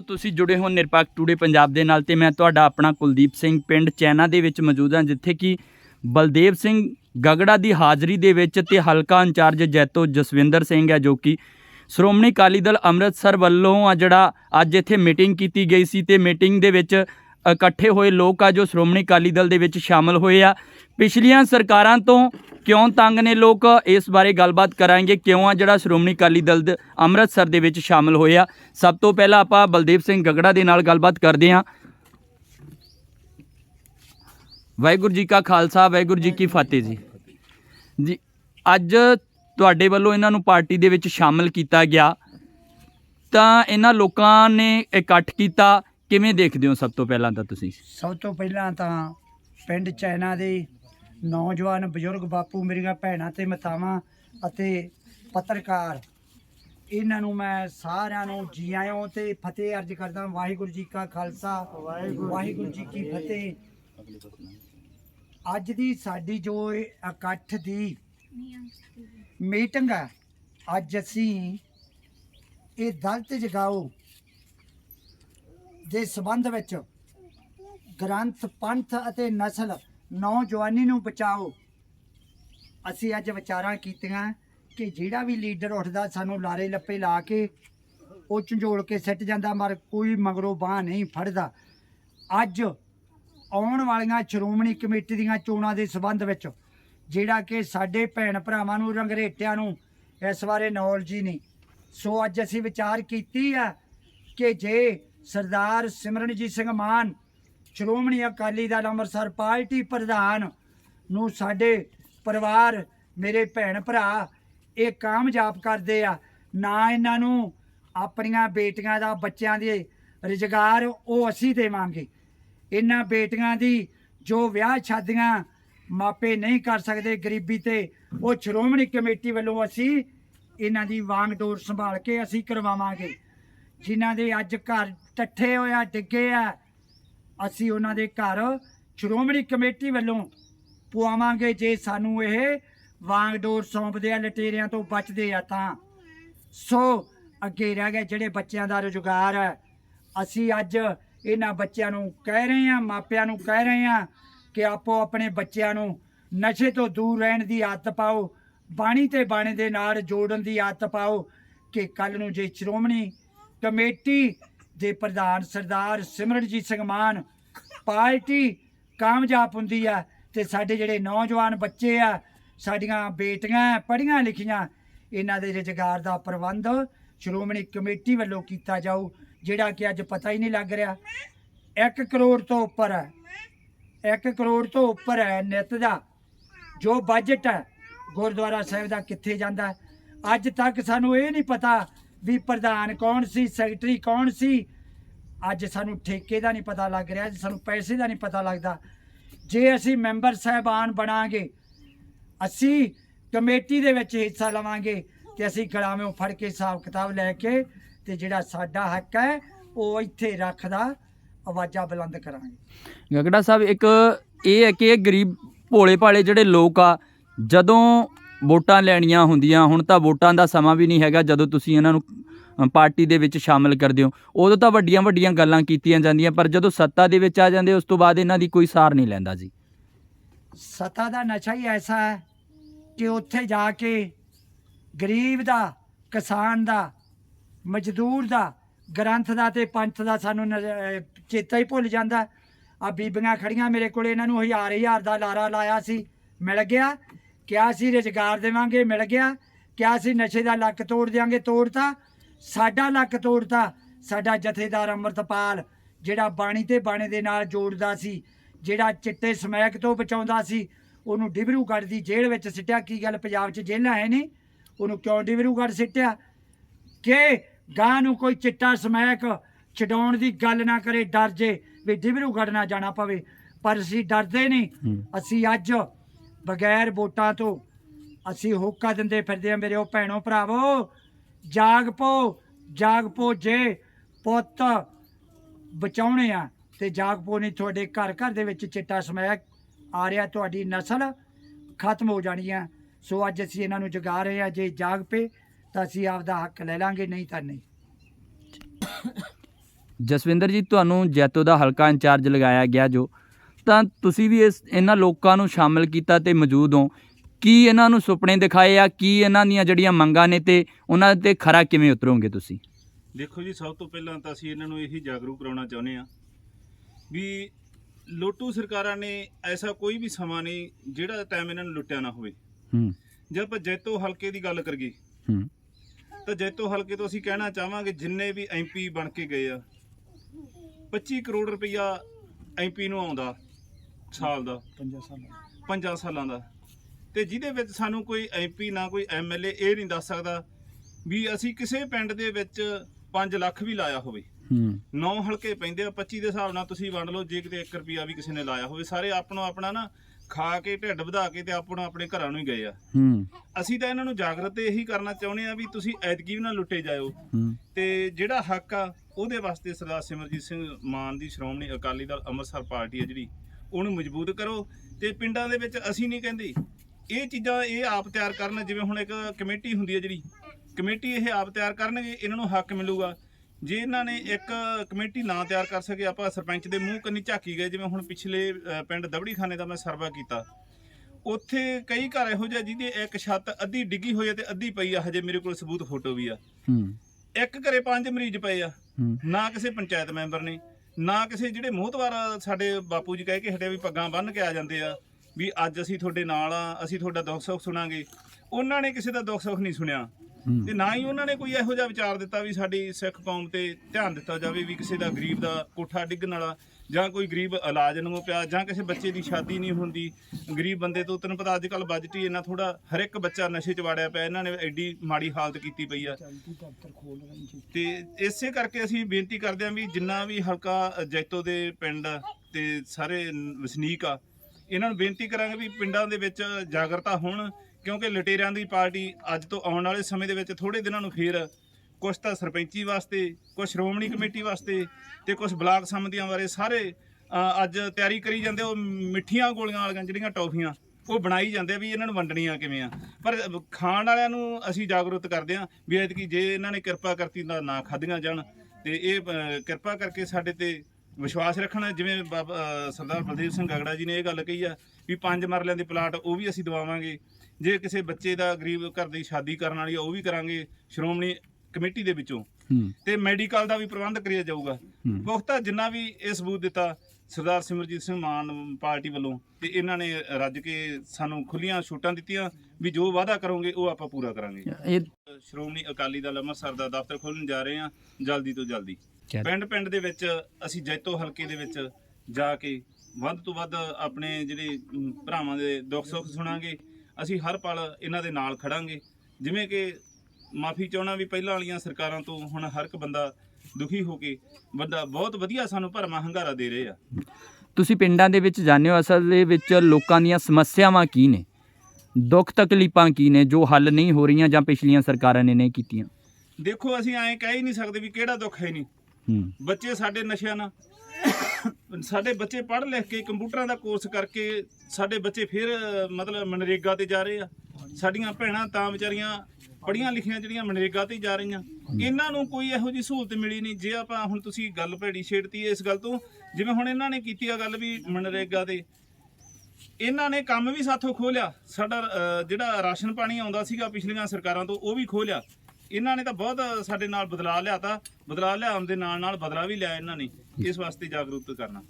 ਤੁਸੀਂ ਜੁੜੇ ਹੋ ਨਿਰਪੱਖ ਟੂਡੇ ਪੰਜਾਬ ਦੇ ਨਾਲ ਤੇ ਮੈਂ ਤੁਹਾਡਾ ਆਪਣਾ ਕੁਲਦੀਪ ਸਿੰਘ ਪਿੰਡ ਚੈਨਾ ਦੇ ਵਿੱਚ ਮੌਜੂਦ ਹਾਂ, ਜਿੱਥੇ ਕਿ ਬਲਦੇਵ ਸਿੰਘ ਗਗੜਾ ਦੀ ਹਾਜ਼ਰੀ ਦੇ ਵਿੱਚ ਤੇ ਹਲਕਾ ਇੰਚਾਰਜ ਜੈਤੋ ਜਸਵਿੰਦਰ ਸਿੰਘ ਹੈ, ਜੋ ਕਿ ਸ਼੍ਰੋਮਣੀ ਅਕਾਲੀ ਦਲ ਅੰਮ੍ਰਿਤਸਰ ਵੱਲੋਂ ਆ ਜਿਹੜਾ ਅੱਜ ਇੱਥੇ ਮੀਟਿੰਗ ਕੀਤੀ ਗਈ ਸੀ ਤੇ ਮੀਟਿੰਗ ਦੇ ਵਿੱਚ ਇਕੱਠੇ ਹੋਏ ਲੋਕ ਆ ਜੋ ਸ਼੍ਰੋਮਣੀ ਅਕਾਲੀ ਦਲ ਦੇ ਵਿੱਚ ਸ਼ਾਮਲ ਹੋਏ ਆ। ਪਿਛਲੀਆਂ ਸਰਕਾਰਾਂ ਤੋਂ ਕਿਉਂ ਤੰਗ ਨੇ ਲੋਕ? ਇਸ ਬਾਰੇ ਗੱਲਬਾਤ ਕਰਾਂਗੇ। ਕਿਉਂ ਆ ਜਿਹੜਾ ਸ਼੍ਰੋਮਣੀ ਅਕਾਲੀ ਦਲ ਦੇ ਅੰਮ੍ਰਿਤਸਰ ਦੇ ਵਿੱਚ ਸ਼ਾਮਲ ਹੋਏ ਆ? ਸਭ ਤੋਂ ਪਹਿਲਾਂ ਆਪਾਂ ਬਲਦੇਵ ਸਿੰਘ ਗਗੜਾ ਦੇ ਨਾਲ ਗੱਲਬਾਤ ਕਰਦੇ ਹਾਂ। ਵਾਹਿਗੁਰੂ ਜੀ ਕਾ ਖਾਲਸਾ, ਵਾਹਿਗੁਰੂ ਜੀ ਕੀ ਫਤਿਹ ਜੀ। ਜੀ, ਅੱਜ ਤੁਹਾਡੇ ਵੱਲੋਂ ਇਹਨਾਂ ਨੂੰ ਪਾਰਟੀ ਦੇ ਵਿੱਚ ਸ਼ਾਮਲ ਕੀਤਾ ਗਿਆ। ਤਾਂ ਇਹਨਾਂ ਲੋਕਾਂ ਨੇ ਇਕੱਠ ਕੀਤਾ। ਕਿਵੇਂ ਦੇਖਦੇ ਹੋ ਸਭ ਤੋਂ ਪਹਿਲਾਂ ਤਾਂ ਤੁਸੀਂ? ਸਭ ਤੋਂ ਪਹਿਲਾਂ ਤਾਂ ਪਿੰਡ ਚੈਨਾ ਦੇ ਨੌਜਵਾਨ ਬਜ਼ੁਰਗ ਬਾਪੂ, ਮੇਰੀਆਂ ਭੈਣਾਂ ਤੇ ਮਤਾਵਾਂ ਅਤੇ ਪੱਤਰਕਾਰ, ਇਹਨਾਂ ਨੂੰ ਮੈਂ ਸਾਰਿਆਂ ਨੂੰ ਜੀ ਆਇਆਂ ਤੇ ਫਤਿਹ ਅਰਜ ਕਰਦਾ ਵਾਹਿਗੁਰੂ ਜੀ ਕਾ ਖਾਲਸਾ, ਵਾਹਿਗੁਰੂ ਜੀ ਕੀ ਫਤਿਹ। ਅੱਜ ਦੀ ਸਾਡੀ ਜੋ ਇਹ ਇਕੱਠ ਦੀ ਮੀਟਿੰਗ ਹੈ ਅੱਜ ਅਸੀਂ ਇਹ ਦਲਤ ਜਗਾਓ। ਦੇ ਸੰਬੰਧ ਵਿੱਚ ਗ੍ਰੰਥ, ਪੰਥ ਅਤੇ ਨਸਲ ਨੌਜਵਾਨੀ ਨੂੰ ਬਚਾਓ। ਅਸੀਂ ਅੱਜ ਵਿਚਾਰਾਂ ਕੀਤੀਆਂ ਕਿ ਜਿਹੜਾ ਵੀ ਲੀਡਰ ਉੱਠਦਾ, ਸਾਨੂੰ ਲਾਰੇ ਲੱਪੇ ਲਾ ਕੇ ਉਹ ਝੰਜੋੜ ਕੇ ਸਿੱਟ ਜਾਂਦਾ, ਮਰ ਕੋਈ ਮਗਰੋਂ ਬਾਹ ਨਹੀਂ ਫੜਦਾ। ਅੱਜ ਆਉਣ ਵਾਲੀਆਂ ਸ਼੍ਰੋਮਣੀ ਕਮੇਟੀ ਦੀਆਂ ਚੋਣਾਂ ਦੇ ਸੰਬੰਧ ਵਿੱਚ ਜਿਹੜਾ ਕਿ ਸਾਡੇ ਭੈਣ ਭਰਾਵਾਂ ਨੂੰ, ਰੰਗਰੇਟਿਆਂ ਨੂੰ ਇਸ ਬਾਰੇ ਨੌਲੇਜ ਹੀ ਨਹੀਂ। ਸੋ ਅੱਜ ਅਸੀਂ ਵਿਚਾਰ ਕੀਤੀ ਆ ਕਿ ਜੇ ਸਰਦਾਰ ਸਿਮਰਨਜੀਤ ਸਿੰਘ ਮਾਨ, ਸ਼੍ਰੋਮਣੀ ਅਕਾਲੀ ਦਲ ਅੰਮ੍ਰਿਤਸਰ ਪਾਰਟੀ ਪ੍ਰਧਾਨ ਨੂੰ ਸਾਡੇ ਪਰਿਵਾਰ, ਮੇਰੇ ਭੈਣ ਭਰਾ, ਇਹ ਕਾਮਯਾਬ ਕਰਦੇ ਆ। ਨਾ ਇਹਨਾਂ ਨੂੰ ਆਪਣੀਆਂ ਬੇਟੀਆਂ ਦਾ ਬੱਚਿਆਂ ਦੇ ਰੁਜ਼ਗਾਰ ਉਹ ਅਸੀਂ ਦੇਵਾਂਗੇ। ਇਹਨਾਂ ਬੇਟੀਆਂ ਦੀ ਜੋ ਵਿਆਹ ਸ਼ਾਦੀਆਂ ਮਾਪੇ ਨਹੀਂ ਕਰ ਸਕਦੇ ਗਰੀਬੀ ਤੇ, ਉਹ ਸ਼੍ਰੋਮਣੀ ਕਮੇਟੀ ਵੱਲੋਂ ਅਸੀਂ ਇਹਨਾਂ ਦੀ ਵਾਂਗ ਡੋਰ ਸੰਭਾਲ ਕੇ ਅਸੀਂ ਕਰਵਾਵਾਂਗੇ। ਜਿਨ੍ਹਾਂ ਦੇ ਅੱਜ ਘਰ ਟੱਠੇ ਹੋਇਆ ਡਿੱਗੇ ਆ, ਅਸੀਂ ਉਹਨਾਂ ਦੇ ਘਰ ਸ਼੍ਰੋਮਣੀ ਕਮੇਟੀ ਵੱਲੋਂ ਪੁਆਵਾਂਗੇ ਜੇ ਸਾਨੂੰ ਇਹ ਵਾਂਗਡੋਰ ਸੌਂਪਦੇ ਆ, ਲਟੇਰਿਆਂ ਤੋਂ ਬਚਦੇ ਆ ਤਾਂ। ਸੋ ਅੱਗੇ ਰਹਿ ਗਏ ਜਿਹੜੇ ਬੱਚਿਆਂ ਦਾ ਰੁਜ਼ਗਾਰ ਹੈ ਅਸੀਂ ਅੱਜ ਇਹਨਾਂ ਬੱਚਿਆਂ ਨੂੰ ਕਹਿ ਰਹੇ ਹਾਂ, ਮਾਪਿਆਂ ਨੂੰ ਕਹਿ ਰਹੇ ਹਾਂ ਕਿ ਆਪੋ ਆਪਣੇ ਬੱਚਿਆਂ ਨੂੰ ਨਸ਼ੇ ਤੋਂ ਦੂਰ ਰਹਿਣ ਦੀ ਆਦਤ ਪਾਓ, ਬਾਣੀ ਤੇ ਬਾਣੇ ਦੇ ਨਾਲ ਜੋੜਨ ਦੀ ਆਦਤ ਪਾਓ ਕਿ ਕੱਲ ਨੂੰ ਜੇ ਸ਼੍ਰੋਮਣੀ ਕਮੇਟੀ ਦੇ ਪ੍ਰਧਾਨ ਸਰਦਾਰ ਸਿਮਰਨਜੀਤ ਸਿੰਘ ਮਾਨ ਪਾਰਟੀ ਕਾਮਯਾਬ ਹੁੰਦੀ ਆ ਤੇ ਸਾਡੇ ਜਿਹੜੇ ਨੌਜਵਾਨ ਬੱਚੇ ਆ, ਸਾਡੀਆਂ ਬੇਟੀਆਂ, ਪੜ੍ਹੀਆਂ ਲਿਖੀਆਂ, ਇਹਨਾਂ ਦੇ ਰੁਜ਼ਗਾਰ ਦਾ ਪ੍ਰਬੰਧ ਸ਼੍ਰੋਮਣੀ ਕਮੇਟੀ ਵੱਲੋਂ ਕੀਤਾ ਜਾਊ, ਜਿਹੜਾ ਕਿ ਅੱਜ ਪਤਾ ਹੀ ਨਹੀਂ ਲੱਗ ਰਿਹਾ। 1 ਕਰੋੜ ਤੋਂ ਉੱਪਰ ਹੈ 1 ਕਰੋੜ ਤੋਂ ਉੱਪਰ ਹੈ ਨਿਤ ਦਾ, ਜੋ ਬਜਟ ਹੈ ਗੁਰਦੁਆਰਾ ਸਾਹਿਬ ਦਾ ਕਿੱਥੇ ਜਾਂਦਾ ਅੱਜ ਤੱਕ ਸਾਨੂੰ ਇਹ ਨਹੀਂ ਪਤਾ ਵੀ ਪ੍ਰਧਾਨ ਕੌਣ ਸੀ, ਸੈਕਟਰੀ ਕੌਣ ਸੀ? ਅੱਜ ਸਾਨੂੰ ਠੇਕੇ ਦਾ ਨਹੀਂ ਪਤਾ ਲੱਗ ਰਿਹਾ, ਅੱਜ ਸਾਨੂੰ ਪੈਸੇ ਦਾ ਨਹੀਂ ਪਤਾ ਲੱਗਦਾ। ਜੇ ਅਸੀਂ ਮੈਂਬਰ ਸਾਹਿਬਾਨ ਬਣਾਂਗੇ, ਅਸੀਂ ਕਮੇਟੀ ਦੇ ਵਿੱਚ ਹਿੱਸਾ ਲਵਾਂਗੇ ਤੇ ਅਸੀਂ ਗਲਾਵੇਂ ਫੜ ਕੇ ਹਿਸਾਬ ਕਿਤਾਬ ਲੈ ਕੇ ਤੇ ਜਿਹੜਾ ਸਾਡਾ ਹੱਕ ਹੈ, ਉਹ ਇੱਥੇ ਰੱਖਦਾ ਆਵਾਜ਼ਾਂ ਬੁਲੰਦ ਕਰਾਂਗੇ। ਗਗੜਾ ਸਾਹਿਬ, ਇੱਕ ਇਹ ਹੈ ਕਿ ਗਰੀਬ ਭੋਲੇ ਭਾਲੇ ਜਿਹੜੇ ਲੋਕ ਆ, ਜਦੋਂ ਵੋਟਾਂ ਲੈਣੀਆਂ ਹੁੰਦੀਆਂ, ਹੁਣ ਤਾਂ ਵੋਟਾਂ ਦਾ ਸਮਾਂ ਵੀ ਨਹੀਂ ਹੈਗਾ ਜਦੋਂ ਤੁਸੀਂ ਇਹਨਾਂ ਨੂੰ ਪਾਰਟੀ ਦੇ ਵਿੱਚ ਸ਼ਾਮਲ ਕਰਦੇ ਹੋ। ਉਦੋਂ ਤਾਂ ਵੱਡੀਆਂ ਵੱਡੀਆਂ ਗੱਲਾਂ ਕੀਤੀਆਂ ਜਾਂਦੀਆਂ, ਪਰ ਜਦੋਂ ਸੱਤਾ ਦੇ ਵਿੱਚ ਆ ਜਾਂਦੇ, ਉਸ ਤੋਂ ਬਾਅਦ ਇਹਨਾਂ ਦੀ ਕੋਈ ਸਾਰ ਨਹੀਂ ਲੈਂਦਾ ਜੀ। ਸੱਤਾ ਦਾ ਨਸ਼ਾ ਹੀ ਐਸਾ ਹੈ ਕਿ ਉੱਥੇ ਜਾ ਕੇ ਗਰੀਬ ਦਾ, ਕਿਸਾਨ ਦਾ, ਮਜ਼ਦੂਰ ਦਾ, ਗ੍ਰੰਥ ਦਾ ਤੇ ਪੰਥ ਦਾ ਸਾਨੂੰ ਨਜ਼- ਚੇਤਾ ਹੀ ਭੁੱਲ ਜਾਂਦਾ। ਆ ਬੀਬੀਆਂ ਖੜੀਆਂ ਮੇਰੇ ਕੋਲ, ਇਹਨਾਂ ਨੂੰ ਹਜ਼ਾਰ ਹਜ਼ਾਰ ਦਾ ਲਾਰਾ ਲਾਇਆ ਸੀ, ਮਿਲ ਗਿਆ। ਕਿਹਾ ਸੀ ਰੁਜ਼ਗਾਰ ਦੇਵਾਂਗੇ? ਮਿਲ ਗਿਆ। ਕਿਹਾ ਸੀ ਨਸ਼ੇ ਦਾ ਲੱਕ ਤੋੜ ਦਿਆਂਗੇ? ਤੋੜਤਾ। ਸਾਡਾ ਲੱਕ ਤੋੜਤਾ। ਸਾਡਾ ਜਥੇਦਾਰ ਅੰਮ੍ਰਿਤਪਾਲ ਜਿਹੜਾ ਬਾਣੀ ਤੇ ਬਾਣੇ ਦੇ ਨਾਲ ਜੋੜਦਾ ਸੀ ਜਿਹੜਾ ਚਿੱਟੇ ਸਮੈਕ ਤੋਂ ਬਚਾਉਂਦਾ ਸੀ ਉਹਨੂੰ ਡਿਬਰੂਗੜ੍ਹ ਦੀ ਜੇਲ੍ਹ ਵਿੱਚ ਸਿੱਟਿਆ। ਕੀ ਗੱਲ ਪੰਜਾਬ 'ਚ ਜੇਲ੍ਹਾਂ ਹੈ ਨਹੀਂ? ਉਹਨੂੰ ਕਿਉਂ ਡਿਬਰੂਗੜ੍ਹ ਸਿੱਟਿਆ? ਕਿ ਗਾਂ ਨੂੰ ਕੋਈ ਚਿੱਟਾ ਸਮੈਕ ਛਡਾਉਣ ਦੀ ਗੱਲ ਨਾ ਕਰੇ ਡਰ ਜੇ ਵੀ ਡਿਬਰੂਗੜ੍ਹ ਨਾ ਜਾਣਾ ਪਵੇ। ਪਰ ਅਸੀਂ ਡਰਦੇ ਨਹੀਂ। ਅਸੀਂ ਅੱਜ ਬਗੈਰ ਵੋਟਾਂ ਤੋਂ ਅਸੀਂ ਹੋਕਾ ਦਿੰਦੇ ਫਿਰਦੇ ਆ ਮੇਰੇ ਉਹ ਭੈਣੋ ਭਰਾਵੋ। ਜਾਗ ਪੋ ਜਾਗ ਪੋ ਜੇ ਪੁੱਤ ਬਚਾਉਣੇ ਆ ਤੇ ਜਾਗ ਪੋ ਨਹੀਂ ਤੁਹਾਡੇ ਘਰ ਘਰ ਦੇ ਵਿੱਚ ਚਿੱਟਾ ਸਮੈਕ ਆ ਰਿਹਾ, ਤੁਹਾਡੀ ਨਸਲ ਖਤਮ ਹੋ ਜਾਣੀ ਆ। ਸੋ ਅੱਜ ਅਸੀਂ ਇਹਨਾਂ ਨੂੰ ਜਗਾ ਰਹੇ ਆ, ਜੇ ਜਾਗ ਪਏ ਤਾਂ ਅਸੀਂ ਆਪਦਾ ਹੱਕ ਲੈ ਲਾਂਗੇ, ਨਹੀਂ ਤਾਂ ਨਹੀਂ। ਜਸਵਿੰਦਰ ਜੀ, ਤੁਹਾਨੂੰ ਜੈਤੋ ਦਾ ਹਲਕਾ ਇੰਚਾਰਜ ਲਗਾਇਆ ਗਿਆ ਜੋ ਤਾਂ ਤੁਸੀਂ ਵੀ ਇਸ ਇਹਨਾਂ ਲੋਕਾਂ ਨੂੰ ਸ਼ਾਮਲ ਕੀਤਾ ਤੇ ਮੌਜੂਦ ਹੋ। ਕੀ ਇਹਨਾਂ ਨੂੰ ਸੁਪਨੇ ਦਿਖਾਏ ਆ? ਕੀ ਇਹਨਾਂ ਦੀਆਂ ਜਿਹੜੀਆਂ ਮੰਗਾਂ ਨੇ ਤੇ ਉਹਨਾਂ ਤੇ ਖਰਾ ਕਿਵੇਂ ਉਤਰੋਗੇ ਤੁਸੀਂ? ਦੇਖੋ ਜੀ ਸਭ ਤੋਂ ਪਹਿਲਾਂ ਤਾਂ ਅਸੀਂ ਇਹਨਾਂ ਨੂੰ ਇਹੀ ਜਾਗਰੂਕ ਕਰਾਉਣਾ ਚਾਹੁੰਦੇ ਆ ਵੀ ਲੋਟੂ ਸਰਕਾਰਾਂ ਨੇ ਐਸਾ ਕੋਈ ਵੀ ਸਮਾਂ ਨਹੀਂ ਜਿਹੜਾ ਟਾਈਮ ਇਹਨਾਂ ਨੂੰ ਲੁੱਟਿਆ ਨਾ ਹੋਵੇ। ਹੂੰ। ਜੇ ਆਪਾਂ ਜੈਤੋ ਹਲਕੇ ਦੀ ਗੱਲ ਕਰੀਏ ਹੂੰ। ਤਾਂ ਜੈਤੋ ਹਲਕੇ ਤੋਂ ਅਸੀਂ ਕਹਿਣਾ ਚਾਹਾਂਗੇ ਜਿੰਨੇ ਵੀ ਐਮਪੀ ਬਣ ਕੇ ਗਏ ਆ 25 ਕਰੋੜ ਰੁਪਈਆ ਐਮਪੀ ਨੂੰ ਆਉਂਦਾ। ਸਾਲ ਦਾ। 5 ਸਾਲ 5 ਸਾਲਾਂ ਦਾ। ਤੇ ਜਿਹਦੇ ਵਿੱਚ ਸਾਨੂੰ ਕੋਈ ਐਮਪੀ ਨਾ ਕੋਈ ਐਮਐਲਏ ਇਹ ਨਹੀਂ ਦੱਸ ਸਕਦਾ ਵੀ ਅਸੀਂ ਕਿਸੇ ਪਿੰਡ ਦੇ ਵਿੱਚ 5 ਲੱਖ ਵੀ ਲਾਇਆ ਹੋਵੇ। ਹੂੰ। 9 ਹਲਕੇ ਪੈਂਦੇ ਆ 25 ਦੇ ਹਿਸਾਬ ਨਾਲ ਤੁਸੀਂ ਵੰਡ ਲਓ ਜੇ ਕਿਤੇ 1 ਰੁਪਿਆ ਵੀ ਕਿਸੇ ਨੇ ਲਾਇਆ ਹੋਵੇ ਸਾਰੇ ਆਪਣੋ ਆਪਣਾ ਨਾ ਖਾ ਕੇ ਢਿੱਡ ਵਧਾ ਕੇ ਤੇ ਆਪਣੋ ਆਪਣੇ ਘਰਾਂ ਨੂੰ ਹੀ ਗਏ ਆ। ਹੂੰ। ਅਸੀਂ ਤਾਂ ਇਹਨਾਂ ਨੂੰ ਜਾਗਰਤ ਇਹੀ ਕਰਨਾ ਚਾਹੁੰਦੇ ਆ ਵੀ ਤੁਸੀਂ ਐਤਕੀ ਵੀ ਨਾ ਲੁੱਟੇ ਜਾਇਓ। ਹੂੰ। ਤੇ ਜਿਹੜਾ ਹੱਕ ਆ ਉਹਦੇ ਵਾਸਤੇ ਸਰਦਾਰ ਸਿਮਰਜੀਤ ਸਿੰਘ ਮਾਨ ਦੀ ਸ਼੍ਰੋਮਣੀ ਅਕਾਲੀ ਦਲ ਅੰਮ੍ਰਿਤਸਰ ਪਾਰਟੀ ਹੈ ਜਿਹੜੀ ਉਹਨੂੰ ਮਜ਼ਬੂਤ ਕਰੋ ਤੇ ਪਿੰਡਾਂ ਦੇ ਵਿੱਚ ਅਸੀਂ ਨਹੀਂ ਕਹਿੰਦੇ। ਇਹ ਚੀਜ਼ਾਂ ਇਹ ਆਪ ਤਿਆਰ ਕਰਨ ਜਿਵੇਂ ਹੁਣ ਇੱਕ ਕਮੇਟੀ ਹੁੰਦੀ ਹੈ ਜਿਹੜੀ ਕਮੇਟੀ ਇਹ ਆਪ ਤਿਆਰ ਕਰਨਗੇ ਇਹਨਾਂ ਨੂੰ ਹੱਕ ਮਿਲੂਗਾ। ਜੇ ਇਹਨਾਂ ਨੇ ਇੱਕ ਕਮੇਟੀ ਨਾ ਤਿਆਰ ਕਰ ਸਕੇ ਆਪਾਂ ਸਰਪੰਚ ਦੇ ਮੂੰਹ ਕੰਨੀ ਝਾਕੀ ਗਏ ਜਿਵੇਂ ਹੁਣ ਪਿਛਲੇ ਪਿੰਡ ਦਬੜੀ ਖਾਨੇ ਦਾ ਮੈਂ ਸਰਵਾ ਕੀਤਾ। ਉੱਥੇ ਕਈ ਘਰ ਇਹੋ ਜਿਹੇ ਜਿਹਦੀ ਇੱਕ ਛੱਤ ਅੱਧੀ ਡਿੱਗੀ ਹੋਈ ਹੈ ਤੇ ਅੱਧੀ ਪਈ ਆ ਹਜੇ ਮੇਰੇ ਕੋਲ ਸਬੂਤ ਫੋਟੋ ਵੀ ਆ। ਹੂੰ। ਇੱਕ ਘਰੇ ਪੰਜ ਮਰੀਜ਼ ਪਏ ਆ ਨਾ ਕਿਸੇ ਪੰਚਾਇਤ ਮੈਂਬਰ ਨੇ। ਨਾ ਕਿਸੇ ਜਿਹੜੇ ਮੋਹਤਵਾਰ ਸਾਡੇ ਬਾਪੂ ਜੀ ਕਹਿ ਕੇ ਹਟਿਆ ਵੀ ਪੱਗਾਂ ਬੰਨ੍ਹ ਕੇ ਆ ਜਾਂਦੇ ਆ, ਵੀ ਅੱਜ ਅਸੀਂ ਤੁਹਾਡੇ ਨਾਲ ਆ, ਅਸੀਂ ਤੁਹਾਡਾ ਦੁੱਖ ਸੁੱਖ ਸੁਣਾਂਗੇ। ਉਹਨਾਂ ਨੇ ਕਿਸੇ ਦਾ ਦੁੱਖ ਸੁੱਖ ਨਹੀਂ ਸੁਣਿਆ। ਤੇ ਨਾ ਹੀ ਉਹਨਾਂ ਨੇ ਕੋਈ ਇਹੋ ਜਿਹਾ ਵਿਚਾਰ ਦਿੱਤਾ ਵੀ ਸਾਡੀ ਸਿੱਖ ਕੌਮ ਤੇ ਧਿਆਨ ਦਿੱਤਾ ਜਾਵੇ ਵੀ ਕਿਸੇ ਦਾ ਗਰੀਬ ਦਾ ਕੋਠਾ ਡਿੱਗਣ ਵਾਲਾ ਜਾਂ ਕੋਈ ਗਰੀਬ ਇਲਾਜ ਨੂੰ ਪਿਆ ਜਾਂ ਕਿਸੇ ਬੱਚੇ ਦੀ ਸ਼ਾਦੀ ਨਹੀਂ ਹੁੰਦੀ। ਗਰੀਬ ਬੰਦੇ ਤੋਂ ਤੈਨੂੰ ਪਤਾ ਅੱਜ ਕੱਲ ਬਜਟ ਹੀ ਇੰਨਾ ਥੋੜਾ ਹਰ ਇੱਕ ਬੱਚਾ ਨਸ਼ੇ 'ਚ ਵਾੜਿਆ ਪਿਆ ਇਹਨਾਂ ਨੇ ਐਡੀ ਮਾੜੀ ਹਾਲਤ ਕੀਤੀ ਪਈ ਆ। ਤੇ ਇਸੇ ਕਰਕੇ ਅਸੀਂ ਬੇਨਤੀ ਕਰਦੇ ਹਾਂ ਵੀ ਜਿੰਨਾ ਵੀ ਹਲਕਾ ਜੈਤੋ ਦੇ ਪਿੰਡ ਤੇ ਸਾਰੇ ਵਸਨੀਕ ਆ ਇਹਨਾਂ ਨੂੰ ਬੇਨਤੀ ਕਰਾਂਗੇ ਵੀ ਪਿੰਡਾਂ ਦੇ ਵਿੱਚ ਜਾਗਰਤਾ ਹੋਣ ਕਿਉਂਕਿ ਲਟੇਰਿਆਂ ਦੀ ਪਾਰਟੀ ਅੱਜ ਤੋਂ ਆਉਣ ਵਾਲੇ ਸਮੇਂ ਦੇ ਵਿੱਚ ਥੋੜੇ ਦਿਨਾਂ ਨੂੰ ਫੇਰ ਕੁਝ ਤਾਂ ਸਰਪੰਚੀ ਵਾਸਤੇ ਕੁਝ ਸ਼੍ਰੋਮਣੀ ਕਮੇਟੀ ਵਾਸਤੇ ਤੇ ਕੁਝ ਬਲਾਕ ਸੰਮਤੀਆਂ ਬਾਰੇ ਸਾਰੇ ਅੱਜ ਤਿਆਰੀ ਕਰੀ ਜਾਂਦੇ ਉਹ ਮਿੱਠੀਆਂ ਗੋਲੀਆਂ ਵਾਲੀਆਂ ਜਿਹੜੀਆਂ ਟੌਫੀਆਂ, ਉਹ ਬਣਾਈ ਜਾਂਦੇ ਆ ਵੀ ਇਹਨਾਂ ਨੂੰ ਵੰਡਣੀਆਂ ਕਿਵੇਂ ਆ। ਪਰ ਖਾਣ ਵਾਲਿਆਂ ਨੂੰ ਅਸੀਂ ਜਾਗਰੂਕ ਕਰਦੇ ਆ ਵੀ ਐਤਕੀ ਜੇ ਇਹਨਾਂ ਨੇ ਕਿਰਪਾ ਕਰਤੀ ਤਾਂ ਨਾ ਖਾਧੀਆਂ ਜਾਣ ਤੇ ਇਹ ਕਿਰਪਾ ਕਰਕੇ ਸਾਡੇ ਤੇ ਵਿਸ਼ਵਾਸ ਰੱਖਣਾ। ਜਿਵੇਂ ਬਾਬਾ ਸਰਦਾਰ ਬਲਦੇਵ ਸਿੰਘ ਗਗੜਾ ਜੀ ਨੇ ਇਹ ਗੱਲ ਕਹੀ ਆ ਵੀ ਪੰਜ ਮਰਲਿਆਂ ਦੇ ਪਲਾਟ ਉਹ ਵੀ ਅਸੀਂ ਦਵਾਵਾਂਗੇ। ਜੇ ਕਿਸੇ ਬੱਚੇ ਦਾ ਗਰੀਬ ਘਰ ਦੀ ਸ਼ਾਦੀ ਕਰਨ ਵਾਲੀ ਆ ਉਹ ਵੀ ਕਰਾਂਗੇ ਸ਼੍ਰੋਮਣੀ ਕਮੇਟੀ ਦੇ ਵਿੱਚੋਂ। ਹੂੰ। ਤੇ ਮੈਡੀਕਲ ਦਾ ਵੀ ਪ੍ਰਬੰਧ ਕਰਿਆ ਜਾਊਗਾ। ਹੂੰ। ਪੁਖਤਾ ਜਿੰਨਾ ਵੀ ਇਹ ਸਬੂਤ ਦਿੱਤਾ ਸਰਦਾਰ ਸਿਮਰਜੀਤ ਸਿੰਘ ਮਾਨ ਪਾਰਟੀ ਵੱਲੋਂ ਤੇ ਇਹਨਾਂ ਨੇ ਰੱਜ ਕੇ ਸਾਨੂੰ ਖੁੱਲੀਆਂ ਛੂਟਾਂ ਦਿੱਤੀਆਂ ਵੀ ਜੋ ਵਾਅਦਾ ਕਰੋਗੇ ਉਹ ਆਪਾਂ ਪੂਰਾ ਕਰਾਂਗੇ। ਇਹ ਸ਼੍ਰੋਮਣੀ ਅਕਾਲੀ ਦਲ ਅੰਮ੍ਰਿਤਸਰ ਦਾ ਦਫ਼ਤਰ ਖੋਲ੍ਹਣ ਜਾ ਰਹੇ ਹਾਂ ਜਲਦੀ ਤੋਂ ਜਲਦੀ। ਕਿਆ- ਪਿੰਡ ਪਿੰਡ ਦੇ ਵਿੱਚ ਅਸੀਂ ਜੈਤੋ ਹਲਕੇ ਦੇ ਵਿੱਚ ਜਾ ਕੇ ਵੱਧ ਤੋਂ ਵੱਧ ਆਪਣੇ ਜਿਹੜੇ ਅਮ, ਭਰਾਵਾਂ ਦੇ ਦੁੱਖ ਸੁੱਖ ਸੁਣਾਂਗੇ। ਅਸੀਂ ਹਰ ਪਲ ਇਹਨਾਂ ਦੇ ਨਾਲ ਖੜਾਂਗੇ। ਜਿਵੇਂ ਕਿ ਮਾਫੀ ਚਾਹਣਾ ਵੀ ਪਹਿਲਾਂ ਵਾਲੀਆਂ ਸਰਕਾਰਾਂ ਤੋਂ ਹੁਣ ਹਰ ਇੱਕ ਬੰਦਾ ਦੁਖੀ ਹੋ ਕੇ ਬੰਦਾ ਬਹੁਤ ਵਧੀਆ ਸਾਨੂੰ ਭਰਮਾ ਹੰਗਾਰਾ ਦੇ ਰਹੇ ਆ। ਤੁਸੀਂ ਪਿੰਡਾਂ ਦੇ ਵਿੱਚ ਜਾਂਦੇ ਹੋ ਅਸਲ ਦੇ ਵਿੱਚ ਲੋਕਾਂ ਦੀਆਂ ਸਮੱਸਿਆਵਾਂ ਕੀ ਨੇ? ਦੁੱਖ ਤਕਲੀਫਾਂ ਕੀ ਨੇ ਜੋ ਹੱਲ ਨਹੀਂ ਹੋ ਰਹੀਆਂ ਜਾਂ ਪਿਛਲੀਆਂ ਸਰਕਾਰਾਂ ਨੇ ਨਹੀਂ ਕੀਤੀਆਂ? ਦੇਖੋ ਅਸੀਂ ਐਂ ਕਹਿ ਹੀ ਨਹੀਂ ਸਕਦੇ ਵੀ ਕਿਹੜਾ ਦੁੱਖ ਹੈ ਨਹੀਂ। ਹੂੰ। ਬੱਚੇ ਸਾਡੇ ਨਸ਼ਿਆਂ ਨਾਲ ਸਾਡੇ ਬੱਚੇ ਪੜ੍ਹ ਲਿਖ ਕੇ ਕੰਪਿਊਟਰਾਂ ਦਾ ਕੋਰਸ ਕਰਕੇ ਸਾਡੇ ਬੱਚੇ ਫਿਰ, ਮਤਲਬ ਮਨਰੇਗਾ ਤੇ ਜਾ ਰਹੇ ਆ। ਸਾਡੀਆਂ ਭੈਣਾਂ ਤਾਂ ਵਿਚਾਰੀਆਂ ਪੜੀਆਂ ਲਿਖੀਆਂ ਜਿਹੜੀਆਂ ਮਨਰੇਗਾ ਤੇ ਜਾ ਰਹੀਆਂ। ਇਹਨਾਂ ਨੂੰ ਕੋਈ ਇਹੋ ਜੀ ਸਹੂਲਤ ਮਿਲੀ ਨਹੀਂ। ਜੇ ਆਪਾਂ ਹੁਣ ਤੁਸੀਂ ਗੱਲ ਭੇੜੀ ਛੇੜਤੀ ਇਸ ਗੱਲ ਤੋਂ, ਜਿਵੇਂ ਹੁਣ ਇਹਨਾਂ ਨੇ ਕੀਤੀ ਆ ਗੱਲ ਵੀ ਮਨਰੇਗਾ ਤੇ। ਇਹਨਾਂ ਨੇ ਕੰਮ ਵੀ ਸਾਥੋਂ ਖੋਲਿਆ ਸਾਡਾ ਜਿਹੜਾ ਰਾਸ਼ਨ ਪਾਣੀ ਆਉਂਦਾ ਸੀਗਾ ਪਿਛਲੀਆਂ ਸਰਕਾਰਾਂ ਤੋਂ, ਉਹ ਵੀ ਖੋਲਿਆ ਇਹਨਾਂ ਨੇ ਤਾਂ ਬਹੁਤ ਸਾਡੇ ਨਾਲ ਬਦਲਾਅ ਲਿਆਤਾ। ਬਦਲਾਅ ਲਿਆਉਣ ਦੇ ਨਾਲ ਨਾਲ ਬਦਲਾ ਵੀ ਲਿਆ ਇਹਨਾਂ ਨੇ। ਇਸ ਵਾਸਤੇ ਜਾਗਰੂਕ ਕਰਨਾ।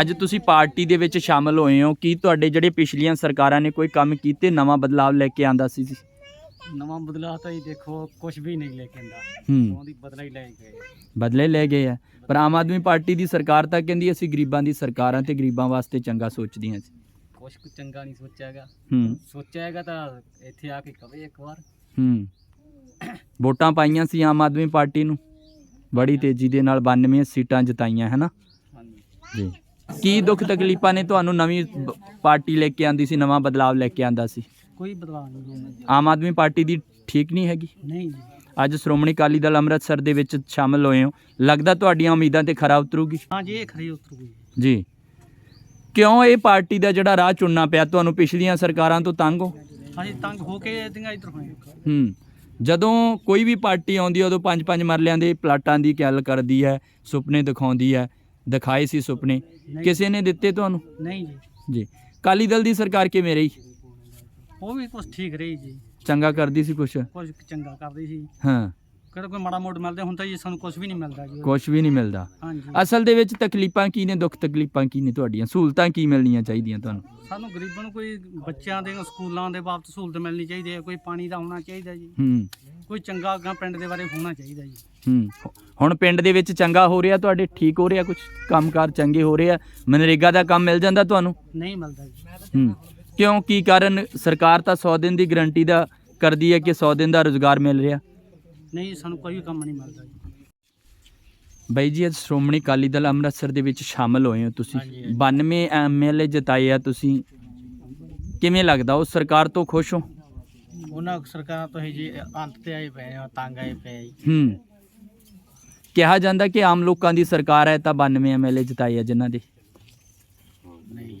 ਅੱਜ ਤੁਸੀਂ ਪਾਰਟੀ ਦੇ ਵਿੱਚ ਸ਼ਾਮਲ ਹੋਏ ਹੋ। ਕੀ ਤੁਹਾਡੇ ਜਿਹੜੇ ਪਿਛਲੀਆਂ ਸਰਕਾਰਾਂ ਨੇ ਕੋਈ ਕੰਮ ਕੀਤੇ ਨਵਾਂ ਬਦਲਾਅ ਲੈ ਕੇ ਆਂਦਾ ਸੀ ਜੀ? ਨਵਾਂ ਬਦਲਾਅ ਤਾਂ ਹੀ ਦੇਖੋ ਕੁਝ ਵੀ ਨਹੀਂ ਲੈ ਕੇ ਆਂਦਾ। ਉਹਦੀ ਬਦਲਾ ਹੀ ਲੈ ਗਏ ਬਦਲੇ ਲੈ ਗਏ ਆ। ਪਰ ਆਮ ਆਦਮੀ ਪਾਰਟੀ ਦੀ ਸਰਕਾਰ ਤਾਂ ਕਹਿੰਦੀ ਅਸੀਂ ਗਰੀਬਾਂ ਦੀ ਸਰਕਾਰਾਂ ਤੇ ਗਰੀਬਾਂ ਵਾਸਤੇ ਚੰਗਾ ਸੋਚਦੀਆਂ ਸੀ। ਕੁਝ ਕੁ ਚੰਗਾ ਨਹੀਂ ਸੋਚਿਆਗਾ। ਹੂੰ। ਸੋਚਿਆ ਹੈਗਾ ਤਾਂ ਇੱਥੇ ਆ ਕੇ ਕਵੇ ਇੱਕ ਵਾਰ। ਹੂੰ। ਵੋਟਾਂ ਪਾਈਆਂ ਸੀ ਆਮ ਆਦਮੀ ਪਾਰਟੀ ਨੂੰ। ਬੜੀ ਤੇਜ਼ੀ ਦੇ ਨਾਲ 92 ਸੀਟਾਂ ਜਿਤਾਈਆਂ ਹੈ ਨਾ? ਹਾਂਜੀ। ਜੀ। ਕੀ ਦੁੱਖ ਤਕਲੀਫਾਂ ਨੇ ਤੁਹਾਨੂੰ ਨਵੀਂ ਬ- ਪਾਰਟੀ ਲੈ ਕੇ ਆਂਦੀ ਸੀ ਨਵਾਂ ਬਦਲਾਅ ਲੈ ਕੇ ਆਂਦਾ ਸੀ? ਕੋਈ ਬਦਲਾਅ ਨਹੀਂ। ਆਮ ਆਦਮੀ ਪਾਰਟੀ ਦੀ ਠੀਕ ਨਹੀਂ ਹੈਗੀ? ਨਹੀਂ ਜੀ। ਅੱਜ ਸ਼੍ਰੋਮਣੀ ਅਕਾਲੀ ਦਲ ਅੰਮ੍ਰਿਤਸਰ ਦੇ ਵਿੱਚ ਸ਼ਾਮਲ ਹੋਏ ਹੋ। ਲੱਗਦਾ ਤੁਹਾਡੀਆਂ ਉਮੀਦਾਂ ਤੇ ਖਰਾ ਉਤਰੂਗੀ? ਹਾਂ ਜੀ ਇਹ ਖਰੀ ਉਤਰੂਗੀ। ਜੀ। ਕਿਉਂ ਇਹ ਪਾਰਟੀ ਦਾ ਜਿਹੜਾ ਰਾਹ ਚੁਣਨਾ ਪਿਆ ਤੁਹਾਨੂੰ ਪਿਛਲੀਆਂ ਸਰਕਾਰਾਂ ਤੋਂ ਤੰਗ ਹੋ? ਹਾਂਜੀ ਤੰਗ ਹੋ ਕੇ ਇਹਦੀਆਂ ਇੱਧਰ ਹੋਏ ਹੂੰ। ਜਦੋਂ ਕੋਈ ਵੀ ਪਾਰਟੀ ਆਉਂਦੀ ਹੈ ਉਦੋਂ ਪੰਜ ਪੰਜ ਮਰਲਿਆਂ ਦੇ ਪਲਾਟਾਂ ਦੀ ਗੱਲ ਕਰਦੀ ਹੈ ਸੁਪਨੇ ਦਿਖਾਉਂਦੀ ਹੈ ਦਿਖਾਏ ਸੀ ਸੁਪਨੇ। ਕਿਸੇ ਨੇ ਦਿੱਤੇ ਤੁਹਾਨੂੰ? ਨਹੀਂ ਜੀ। ਜੀ। ਕਾਲੀ ਦਲ ਦੀ ਸਰਕਾਰ ਕਿਵੇਂ ਰਹੀ? ਉਹ ਵੀ ਕੁਝ ਠੀਕ ਰਹੀ ਜੀ। ਚੰਗਾ ਕਰਦੀ ਸੀ ਕੁਛ? ਕੁਝ ਚੰਗਾ ਕਰਦੀ ਸੀ। ਹਾਂ। ਕਿਹੜਾ ਕੋਈ ਮਾੜਾ ਮੋੜ ਮਿਲਦਾ ਹੁਣ ਤਾਂ ਜੀ ਸਾਨੂੰ ਕੁਝ ਵੀ ਨਹੀਂ ਮਿਲਦਾ ਜੀ। ਕੁਛ ਵੀ ਨਹੀਂ ਮਿਲਦਾ। ਹਾਂਜੀ। ਅਸਲ ਦੇ ਵਿੱਚ ਤਕਲੀਫਾਂ ਕੀ ਨੇ ਦੁੱਖ ਤਕਲੀਫਾਂ ਕੀ ਨੇ ਤੁਹਾਡੀਆਂ? ਸਹੂਲਤਾਂ ਕੀ ਮਿਲਣੀਆਂ ਚਾਹੀਦੀਆਂ ਤੁਹਾਨੂੰ? ਸਾਨੂੰ ਗਰੀਬਾਂ ਨੂੰ ਕੋਈ ਬੱਚਿਆਂ ਦੇ ਸਕੂਲਾਂ ਦੇ ਬਾਬਤ ਸਹੂਲਤ ਮਿਲਣੀ ਚਾਹੀਦੀ ਹੈ ਕੋਈ ਪਾਣੀ ਦਾ ਹੋਣਾ ਚਾਹੀਦਾ ਜੀ। ਹੂੰ। ਕੋਈ ਚੰਗਾ ਅੱਗਾ ਪਿੰਡ ਦੇ ਬਾਰੇ ਹੋਣਾ ਚਾਹੀਦਾ ਜੀ। ਹੂੰ। ਹੁਣ ਪਿੰਡ ਦੇ ਵਿੱਚ ਚੰਗਾ ਹੋ ਰਿਹਾ ਤੁਹਾਡੇ ਠੀਕ ਹੋ ਰਿਹਾ ਕੁਝ ਕੰਮਕਾਰ ਚੰਗੇ ਹੋ ਰਹੇ ਆ? ਮਨਰੇਗਾ ਦਾ ਕੰਮ ਮਿਲ ਜਾਂਦਾ ਤੁਹਾਨੂੰ? ਨਹੀਂ ਮਿਲਦਾ ਜੀ। ਹੂੰ। ਕਿਉਂ? ਕੀ ਕਾਰਨ? ਸਰਕਾਰ ਤਾਂ 100 ਦਿਨ ਦੀ ਗਰੰਟੀ ਦਾ ਕਰਦੀ ਹੈ ਕਿ 100 ਦਿਨ ਦਾ ਰੋਜ਼ਗਾਰ ਮਿਲ ਰਿਹਾ। ਨਹੀਂ ਸਾਨੂੰ ਕੋਈ ਕੰਮ ਨਹੀਂ ਮਿਲਦਾ ਜੀ। ਬਾਈ ਜੀ ਅੱਜ ਸ਼੍ਰੋਮਣੀ ਅਕਾਲੀ ਦਲ ਅੰਮ੍ਰਿਤਸਰ ਦੇ ਵਿੱਚ ਸ਼ਾਮਲ ਹੋਏ ਹੋ ਤੁਸੀਂ। ਹਾਂਜੀ, ਹਾਂਜੀ। 92 ਐਮਐਲਏ ਜਿਤਾਏ ਆ ਤੁਸੀਂ। ਕਿਵੇਂ ਲੱਗਦਾ? ਉਹ ਸਰਕਾਰ ਤੋਂ ਖੁਸ਼ ਹੋ? ਉਹਨਾਂ ਸਰਕਾਰਾਂ ਤੋਂ ਹੀ ਜੀ ਅੰਤ ਤੇ ਆਏ ਪਏ ਆ ਤੰਗ ਆਏ ਪਏ ਜੀ। ਹੂੰ। ਕਿਹਾ ਜਾਂਦਾ ਕਿ ਆਮ ਲੋਕਾਂ ਦੀ ਸਰਕਾਰ ਹੈ ਤਾਂ 92 ਐਮਐਲਏ ਜਿਤਾਏ ਆ ਜਿਨ੍ਹਾਂ ਦੇ। ਨਹੀਂ।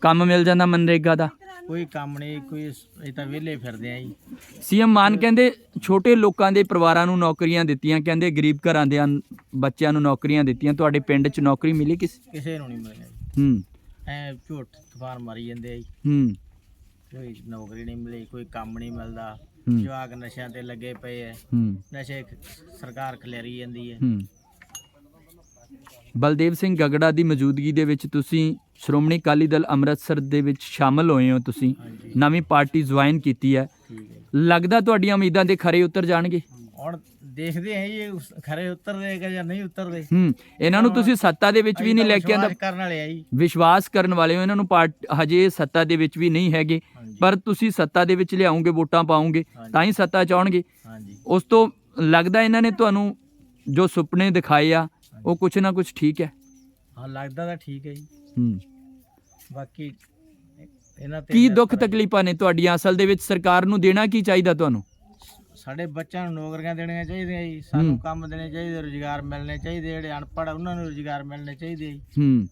ਕੰਮ ਮਿਲ ਜਾਂਦਾ ਮਨਰੇਗਾ ਦਾ। ਕੋਈ ਕੰਮ ਨਹੀਂ ਕੋਈ ਇਹ ਤਾਂ ਵਿਹਲੇ ਫਿਰਦੇ ਆ ਜੀ। ਸੀਐਮ ਮਾਨ ਕਹਿੰਦੇ ਛੋਟੇ ਲੋਕਾਂ ਦੇ ਪਰਿਵਾਰਾਂ ਨੂੰ ਨੌਕਰੀਆਂ ਦਿੱਤੀਆਂ ਕਹਿੰਦੇ ਗਰੀਬ ਘਰਾਂ ਦੇ ਅਨ- ਬੱਚਿਆਂ ਨੂੰ ਨੌਕਰੀਆਂ ਦਿੱਤੀਆਂ ਤੁਹਾਡੇ ਪਿੰਡ 'ਚ ਨੌਕਰੀ ਮਿਲੀ ਕਿਸ? ਕਿਸੇ ਨੂੰ ਨਹੀਂ ਮਿਲਿਆ ਜੀ। ਹੂੰ। ਐ ਝੂਠ ਤਫਾਨ ਮਾਰੀ ਜਾਂਦੇ ਆ ਜੀ। ਹੂੰ। ਕੋਈ ਨੌਕਰੀ ਨਹੀਂ ਮਿਲੀ ਕੋਈ ਕੰਮ ਨਹੀਂ ਮਿਲਦਾ। ਹੂੰ। ਜਵਾਕ ਨਸ਼ਿਆਂ ਤੇ ਲੱਗੇ ਪਏ ਐ ਹੂੰ। ਨਸ਼ੇ ਸਰਕਾਰ ਖਲੇਰੀ ਜਾਂਦੀ ਹੂੰ। ਬਲਦੇਵ ਸਿੰਘ ਗਗੜਾ ਦੀ ਮੌਜੂਦਗੀ ਦੇ ਵਿੱਚ ਤੁਸੀਂ ਸ਼੍ਰੋਮਣੀ ਅਕਾਲੀ ਦਲ ਅੰਮ੍ਰਿਤਸਰ ਦੇ ਵਿੱਚ ਸ਼ਾਮਲ ਹੋਏ ਹੋ ਤੁਸੀਂ। ਨਵੀਂ ਪਾਰਟੀ ਜੁਆਇਨ ਕੀਤੀ ਹੈ। ਲੱਗਦਾ ਤੁਹਾਡੀਆਂ ਉਮੀਦਾਂ ਦੇ ਖਰੇ ਉਤਰ ਜਾਣਗੇ? ਹੁਣ ਦੇਖਦੇ ਆ ਉਸ- ਖਰੇ ਉਤਰਦੇ ਕਿ ਜਾਂ ਨਹੀਂ ਉਤਰਦੇ। ਹੂੰ ਇਹਨਾਂ ਨੂੰ ਤੁਸੀਂ ਸੱਤਾ ਦੇ ਵਿੱਚ ਵੀ ਨਹੀਂ ਲੈ ਕੇ ਆਂਦਾ। ਵਿਸ਼ਵਾਸ ਕਰਨ ਵਾਲੇ ਆ ਜੀ। ਵਿਸ਼ਵਾਸ ਕਰਨ ਵਾਲੇ ਹੋ ਇਹਨਾਂ ਨੂੰ ਪਾਰਟ ਹਜੇ ਸੱਤਾ ਦੇ ਵਿੱਚ ਵੀ ਨਹੀਂ ਹੈਗੇ। ਪਰ ਤੁਸੀਂ ਸੱਤਾ ਦੇ ਵਿੱਚ ਲਿਆਉਂਗੇ ਵੋਟਾਂ ਪਾਉਂਗੇ। ਤਾਂ ਹੀ ਸੱਤਾ ਚਾਹਣਗੇ। ਹਾਂਜੀ। ਉਸ ਤੋਂ ਲੱਗਦਾ ਇਹਨਾਂ ਨੇ ਤੁਹਾਨੂੰ ਜੋ ਸੁਪਨੇ ਦਿਖਾਏ ਆ ਉਹ ਕੁਛ ਨਾ ਕੁਛ ਠੀਕ ਹੈ। ਹਾਂ ਲੱਗਦਾ ਤਾਂ ਠੀਕ ਹੈ ਜੀ। ਹੂੰ। ਬਾਕੀ ਇਹਨਾਂ ਤੇ ਕੀ ਦੁੱਖ। ਤਕਲੀਫਾਂ ਨੇ ਤੁਹਾਡੀਆਂ? ਅਸਲ ਦੇ ਵਿੱਚ ਸਰਕਾਰ ਨੂੰ ਦੇਣਾ ਕੀ ਚਾਹੀਦਾ ਤੁਹਾਨੂੰ? ਸਾਡੇ ਬੱਚਿਆਂ ਨੂੰ ਨੌਕਰੀਆਂ ਦੇਣੀਆਂ ਚਾਹੀਦੀਆਂ ਜੀ। ਸਾਨੂੰ। ਕੰਮ ਦੇਣੇ ਚਾਹੀਦੇ ਰੋਜ਼ਗਾਰ ਮਿਲਣੇ ਚਾਹੀਦੇ ਜਿਹੜੇ ਅਨਪੜ੍ਹ ਉਹਨਾਂ ਨੂੰ ਰੋਜ਼ਗਾਰ ਮਿਲਣੇ ਚਾਹੀਦੇ ਜੀ। ਹੂੰ।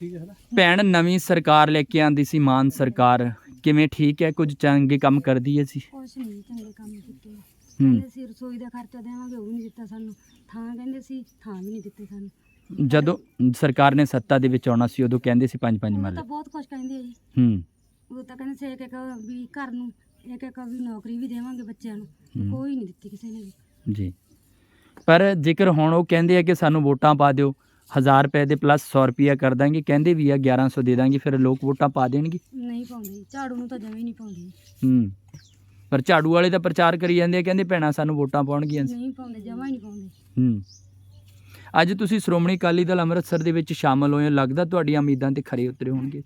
ਠੀਕ ਹੈ ਭੈਣ ਨਵੀਂ ਸਰਕਾਰ ਲੈ ਕੇ ਆਂਦੀ ਸੀ ਮਾਨ ਸਰਕਾਰ। ਕਿਵੇਂ ਠੀਕ ਹੈ? ਕੁਝ ਚੰਗੇ ਕੰਮ ਕਰਦੀ ਹੈ ਸੀ? ਕੁਛ ਨਹੀਂ ਚੰਗੇ ਕੰਮ ਕੀਤੇ ਹੂੰ। ਕਹਿੰਦੇ ਸੀ ਰਸੋਈ ਦਾ ਖਰਚਾ ਦੇਵਾਂਗੇ ਉਹ ਵੀ ਨਹੀਂ ਦਿੱਤਾ ਸਾਨੂੰ। ਥਾਂ ਕਹਿੰਦੇ ਸੀ ਥਾਂ ਵੀ ਨਹੀਂ ਦਿੱਤੇ ਸਾਨੂੰ। ਜਦੋਂ ਸਰਕਾਰ ਨੇ ਸੱਤਾ ਦੇ ਵਿੱਚ ਆਉਣਾ ਸੀ ਉਦੋਂ ਕਹਿੰਦੇ ਸੀ ਪੰਜ ਪੰਜ ਉਹ ਮਰਲੇ ਤਾਂ ਬਹੁਤ ਕੁਛ ਕਹਿੰਦੇ ਆ ਜੀ। ਹੂੰ। ਉਹ ਤਾਂ ਕਹਿੰਦੇ ਸੀ ਇੱਕ ਇੱਕ ਵੀ ਘਰ ਨੂੰ ਇੱਕ ਇੱਕ ਵੀ ਨੌਕਰੀ ਵੀ ਦੇਵਾਂਗੇ ਬੱਚਿਆਂ ਨੂੰ। ਹੂੰ। ਕੋਈ ਨਹੀਂ ਦਿੱਤੀ ਕਿਸੇ ਨੇ ਵੀ। ਜੀ। ਪਰ ਜੇਕਰ ਹੁਣ ਉਹ ਕਹਿੰਦੇ ਆ ਕਿ ਸਾਨੂੰ ਵੋਟਾਂ ਪਾ ਦਿਓ 1000 ਰੁਪਏ ਦੇ ਪਲੱਸ 100 ਰੁਪਿਆ ਕਰ ਦਾਂਗੇ। ਕਹਿੰਦੇ ਵੀ ਆ 1100 ਦੇ ਦਾਂਗੇ ਫਿਰ ਲੋਕ ਵੋਟਾਂ ਪਾ ਦੇਣਗੇ। ਨਹੀਂ ਪਾਉਂਦੇ। ਝਾੜੂ ਨੂੰ ਤਾਂ ਜਮੇ ਨਹੀਂ ਪਾਉਂਦੇ। ਹੂੰ। ਪਰ ਝਾੜੂ ਵਾਲੇ ਤਾਂ ਪ੍ਰਚਾਰ ਕਰੀ ਜਾਂਦੇ ਆ ਕਹਿੰਦੇ ਭੈਣਾਂ ਸਾਨੂੰ ਵੋਟਾਂ ਪਾਉਣਗੀਆਂ। ਨਹੀਂ ਪਾਉਂਦੇ ਜਮਾ ਹੀ ਨਹੀਂ ਪਾਉਂਦੇ। ਹੂੰ। ਅੱਜ ਤੁਸੀਂ ਸ਼੍ਰੋਮਣੀ ਅਕਾਲੀ ਦਲ ਅੰਮ੍ਰਿਤਸਰ ਦੇ ਵਿੱਚ ਸ਼ਾਮਲ ਹੋਏ ਹੋ ਲੱਗਦਾ ਤੁਹਾਡੀਆਂ ਉਮੀਦਾਂ ਤੇ ਖਰੇ ਉਤਰੇ ਹੋਣਗੇ।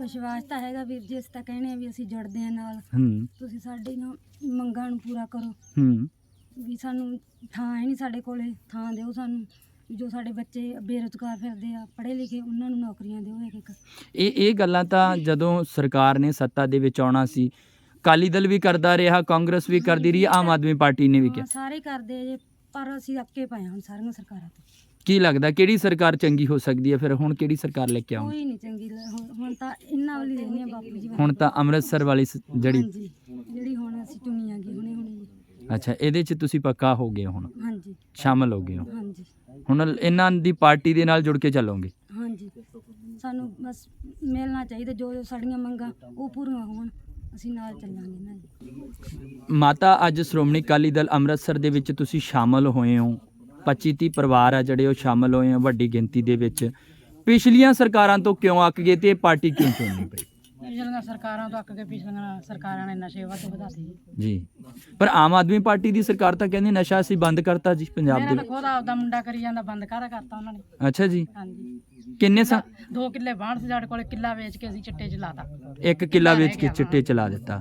ਵਿਸ਼ਵਾਸ ਤਾਂ ਹੈਗਾ ਵੀਰ ਜੀ ਅਸੀਂ ਤਾਂ ਕਹਿੰਦੇ ਆ ਵੀ ਅਸੀਂ ਜੁੜਦੇ ਆ ਨਾਲ। ਹੂੰ। ਤੁਸੀਂ ਸਾਡੀ ਨਾ ਮੰਗਾਂ ਨੂੰ ਪੂਰਾ ਕਰੋ। ਹੂੰ। ਵੀ ਸਾਨੂੰ ਥਾਂ ਹੈ ਨਹੀਂ ਸਾਡੇ ਕੋਲੇ ਥਾਂ ਦਿਓ ਸਾਨੂੰ। ਜੋ ਸਾਡੇ ਬੱਚੇ ਬੇਰੁਜ਼ਗਾਰ ਫਿਰਦੇ ਆ ਪੜ੍ਹੇ ਲਿਖੇ ਉਹਨਾਂ ਨੂੰ ਨੌਕਰੀਆਂ ਦਿਓ ਇੱਕ ਇੱਕ। ਇਹ ਇਹ ਗੱਲਾਂ ਤਾਂ ਜਦੋਂ ਸਰਕਾਰ ਨੇ ਸੱਤਾ ਦੇ ਵਿੱਚ ਆਉਣਾ ਸੀ ਅਕਾਲੀ ਦਲ ਵੀ ਕਰਦਾ ਰਿਹਾ ਕਾਂਗਰਸ ਵੀ ਕਰਦੀ ਰਹੀ ਆਮ ਆਦਮੀ ਪਾਰਟੀ ਨੇ ਵੀ ਹਾਂ, ਕਿਹਾ ਸਾਰੇ ਕਰਦੇ ਆ ਜੇ ਪਰ ਅਸੀਂ ਅੱਕੇ ਪਏ ਹਾਂ ਹੁਣ ਸਾਰੀਆਂ ਸਰਕਾਰਾਂ ਤੋਂ। ਕੀ ਲੱਗਦਾ ਕਿਹੜੀ ਸਰਕਾਰ ਚੰਗੀ ਹੋ ਸਕਦੀ ਹੈ ਫਿਰ? ਹੁਣ ਕਿਹੜੀ ਸਰਕਾਰ ਲੈ ਕੇ ਆਉਂ ਕੋਈ ਨਹੀਂ ਚੰਗੀ ਲ- ਹੁਣ- ਹੁਣ ਤਾਂ ਇਹਨਾਂ ਵਾਲੀ ਰਹਿੰਦੇ ਆ ਬਾਪੂ ਜੀ। ਹੁਣ ਤਾਂ ਅੰਮ੍ਰਿਤਸਰ ਵਾਲੀ ਸ- ਜਿਹੜੀ ਹਾਂਜੀ ਜਿਹੜੀ ਹੁਣ ਅਸੀਂ ਚੁਣੀ ਆਗੀ ਹੁਣੇ ਹੁਣੇ ਜੀ ਅੱਛਾ ਇਹਦੇ 'ਚ ਤੁਸੀਂ ਪੱਕਾ ਹੋ ਗਏ ਹੁਣ? ਹਾਂਜੀ। ਸ਼ਾਮਲ ਹੋ ਗਏ ਹੋ? ਹਾਂਜੀ। ਹੁਣ ਇਹਨਾਂ ਦੀ ਪਾਰਟੀ ਦੇ ਨਾਲ ਜੁੜ ਕੇ ਚੱਲੋਗੇ? ਹਾਂਜੀ। ਸਾਨੂੰ ਬਸ ਮਿਲਣਾ ਚਾਹੀਦਾ ਜੋ ਜੋ ਸਾਡੀਆਂ ਮੰਗਾਂ ਉਹ ਪੂਰੀਆਂ ਹੋਣ। ਅਸੀਂ ਨਾਲ ਚੱਲਾਂਗੇ ਨਾ ਜੀ ਮਾਤਾ ਅੱਜ ਸ਼੍ਰੋਮਣੀ ਅਕਾਲੀ ਦਲ ਅੰਮ੍ਰਿਤਸਰ ਦੇ ਵਿੱਚ ਤੁਸੀਂ ਸ਼ਾਮਲ ਹੋਏ ਹੋ। 25 30 ਪਰਿਵਾਰ ਆ ਜਿਹੜੇ ਉਹ ਸ਼ਾਮਲ ਹੋਏ ਆ ਵੱਡੀ ਗਿਣਤੀ ਦੇ ਵਿੱਚ। ਪਿਛਲੀਆਂ ਸਰਕਾਰਾਂ ਤੋਂ ਕਿਉਂ ਅੱਕ ਗਏ ਤੇ ਇਹ ਪਾਰਟੀ ਕਿਉਂ ਚੁਣਨੀ ਪਈ? ਪਿਛਲੀਆਂ ਸਰਕਾਰਾਂ ਤੋਂ ਅੱਕ ਕੇ ਪਿਛਲੀਆਂ ਸਰਕਾਰਾਂ ਨੇ ਨਸ਼ੇ ਵੱਧ ਵਧਾਤੇ ਜੀ ਜੀ। ਪਰ ਆਮ ਆਦਮੀ ਪਾਰਟੀ ਦੀ ਸਰਕਾਰ ਤਾਂ ਕਹਿੰਦੀ ਨਸ਼ਾ ਅਸੀਂ ਬੰਦ ਕਰਤਾ ਜੀ ਪੰਜਾਬ ਦੇ ਵਿੱਚ ਖੁਦ ਆਪਦਾ ਮੁੰਡਾ ਕਰੀ ਜਾਂਦਾ ਬੰਦ ਕਾਹਦਾ ਕਰਤਾ ਉਹਨਾਂ ਨੇ। ਅੱਛਾ ਜੀ। ਹਾਂਜੀ। ਕਿੰਨੇ ਸਾ ਦੋ ਕਿੱਲੇ ਬਾਹਰ ਸੀ ਸਾਡੇ ਕੋਲੇ ਕਿੱਲਾ ਵੇਚ ਕੇ ਅਸੀਂ ਚਿੱਟੇ ਚ ਲਾਤਾ ਇੱਕ ਕਿੱਲਾ ਵੇਚ ਕੇ ਚਿੱਟੇ ਚਲਾ ਦਿੱਤਾ।